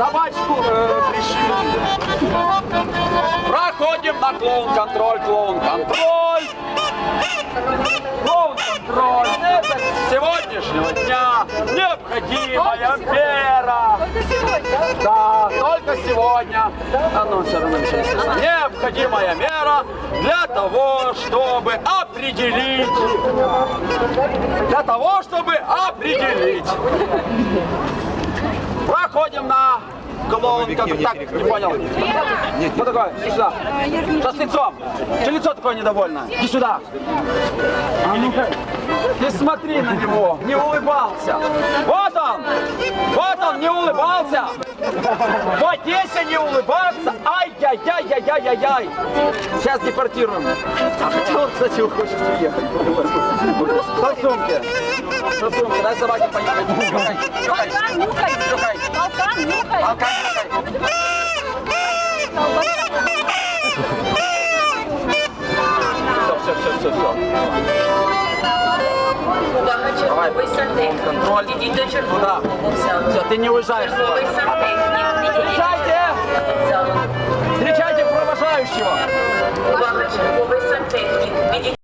Собачку э, пришили. Проходим на клоун-контроль, клоун-контроль. Клоун-контроль. Это с сегодняшнего дня необходимая мера. Да, только сегодня. А ну, все равно ничего не. Необходимая мера для того, чтобы определить. Для того, чтобы определить. Проходим на клоун. Как, так, не понял. Вот такое, иди сюда. Что с лицом? Что лицо такое недовольное? Иди сюда. А. Ты смотри на него, не улыбался. Вот он! Вот он, не улыбался! В Одессе не улыбаться! Ай-яй-яй-яй-яй-яй! Сейчас депортируем. А хотел, он, кстати, хочет уехать Что в сумке? Что в сумке? Дай собаке поехать. Нюхай, нюхай, Полкан, нюхай. нюхай. Полкан, нюхай. Алкан, нюхай. Все, все, все, все, все. Увага, черговий сантехнік. Контроль. Ідіть до Куда? чергового вокзалу. Все, ты не уезжаешь. Черговий сантехнік. Відійдіть Встречайте! до вокзалу. Встречайте провожающего! Увага, черговий сантехнік. Відійдіть